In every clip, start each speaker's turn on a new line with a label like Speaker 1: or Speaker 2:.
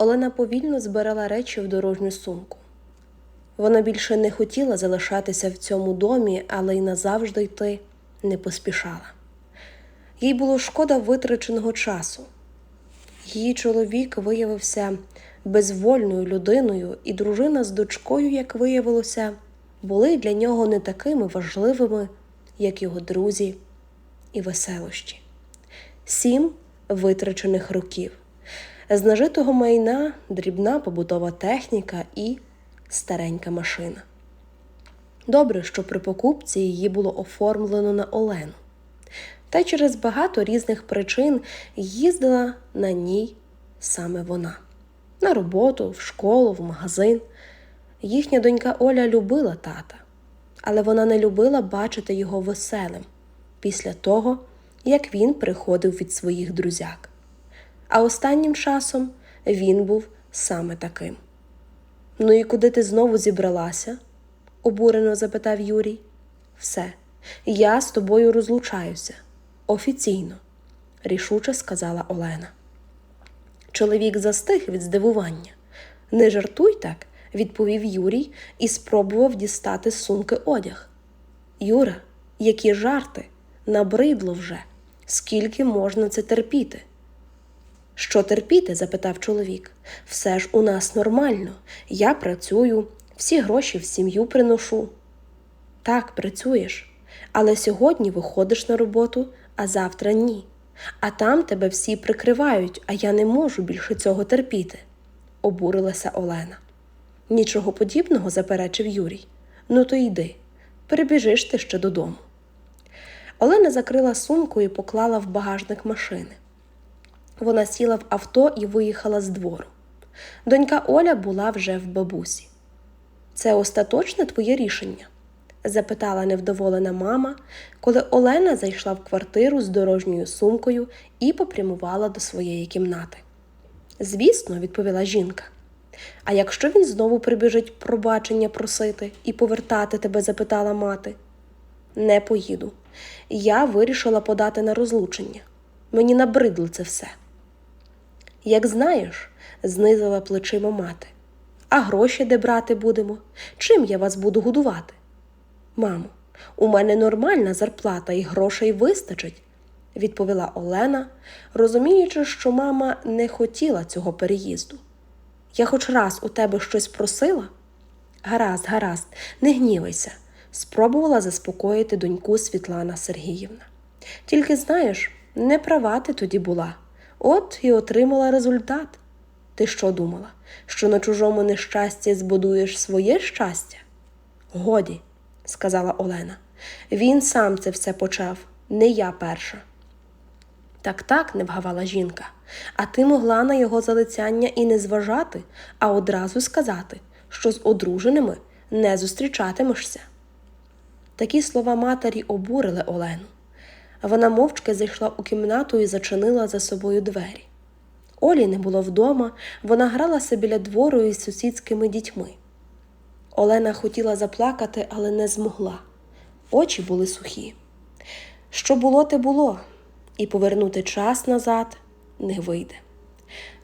Speaker 1: Олена повільно збирала речі в дорожню сумку. Вона більше не хотіла залишатися в цьому домі, але й назавжди йти не поспішала. Їй було шкода витраченого часу. Її чоловік виявився безвольною людиною, і дружина з дочкою, як виявилося, були для нього не такими важливими, як його друзі і веселощі. Сім витрачених років, з нажитого майна дрібна побутова техніка і старенька машина. Добре, що при покупці її було оформлено на Олену. Та через багато різних причин їздила на ній саме вона на роботу, в школу, в магазин. Їхня донька Оля любила тата, але вона не любила бачити його веселим після того, як він приходив від своїх друзяк. А останнім часом він був саме таким. Ну і куди ти знову зібралася? обурено запитав Юрій. Все, я з тобою розлучаюся. Офіційно, рішуче сказала Олена. Чоловік застиг від здивування. Не жартуй так, відповів Юрій і спробував дістати з сумки одяг. Юра, які жарти, набридло вже. Скільки можна це терпіти? Що терпіти? запитав чоловік. Все ж у нас нормально. Я працюю, всі гроші в сім'ю приношу. Так, працюєш, але сьогодні виходиш на роботу, а завтра ні. А там тебе всі прикривають, а я не можу більше цього терпіти, обурилася Олена. Нічого подібного, заперечив Юрій. Ну, то йди, перебіжиш ти ще додому. Олена закрила сумку і поклала в багажник машини. Вона сіла в авто і виїхала з двору. Донька Оля була вже в бабусі. Це остаточне твоє рішення? запитала невдоволена мама, коли Олена зайшла в квартиру з дорожньою сумкою і попрямувала до своєї кімнати. Звісно, відповіла жінка. А якщо він знову прибіжить пробачення просити і повертати тебе, запитала мати. Не поїду. Я вирішила подати на розлучення. Мені набридло це все. Як знаєш, знизила плечима мати. А гроші де брати будемо? Чим я вас буду годувати? Мамо, у мене нормальна зарплата і грошей вистачить, відповіла Олена, розуміючи, що мама не хотіла цього переїзду. Я хоч раз у тебе щось просила? Гаразд, гаразд, не гнівайся, спробувала заспокоїти доньку Світлана Сергіївна. Тільки знаєш, не права ти тоді була, от і отримала результат. Ти що думала, що на чужому нещасті збудуєш своє щастя? Годі, сказала Олена. Він сам це все почав, не я перша. Так так, не вгавала жінка, а ти могла на його залицяння і не зважати, а одразу сказати, що з одруженими не зустрічатимешся. Такі слова матері обурили Олену. Вона мовчки зайшла у кімнату і зачинила за собою двері. Олі не було вдома, вона гралася біля двору із сусідськими дітьми. Олена хотіла заплакати, але не змогла. Очі були сухі. Що було, те було, і повернути час назад не вийде.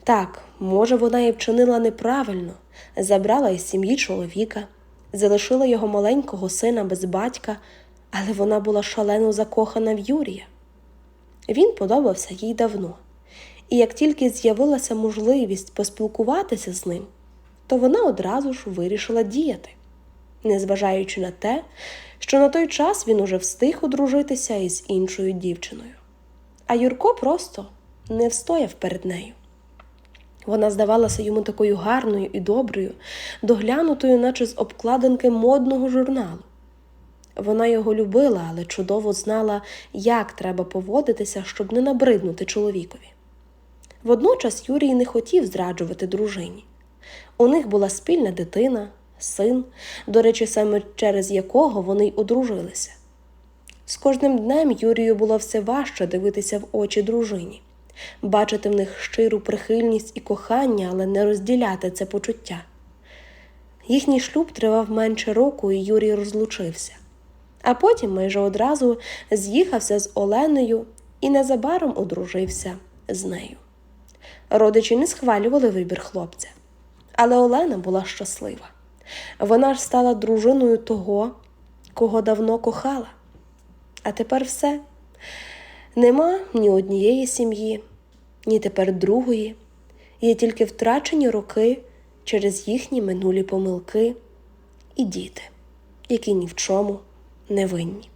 Speaker 1: Так, може, вона і вчинила неправильно, забрала із сім'ї чоловіка, залишила його маленького сина без батька, але вона була шалено закохана в Юрія. Він подобався їй давно, і як тільки з'явилася можливість поспілкуватися з ним, то вона одразу ж вирішила діяти, незважаючи на те, що на той час він уже встиг одружитися із іншою дівчиною. А Юрко просто не встояв перед нею. Вона здавалася йому такою гарною і доброю, доглянутою, наче з обкладинки модного журналу. Вона його любила, але чудово знала, як треба поводитися, щоб не набриднути чоловікові. Водночас Юрій не хотів зраджувати дружині. У них була спільна дитина, син, до речі, саме через якого вони й одружилися. З кожним днем Юрію було все важче дивитися в очі дружині, бачити в них щиру прихильність і кохання, але не розділяти це почуття. Їхній шлюб тривав менше року, і Юрій розлучився, а потім майже одразу з'їхався з Оленою і незабаром одружився з нею. Родичі не схвалювали вибір хлопця. Але Олена була щаслива. Вона ж стала дружиною того, кого давно кохала. А тепер все. Нема ні однієї сім'ї, ні тепер другої. Є тільки втрачені роки через їхні минулі помилки і діти, які ні в чому не винні.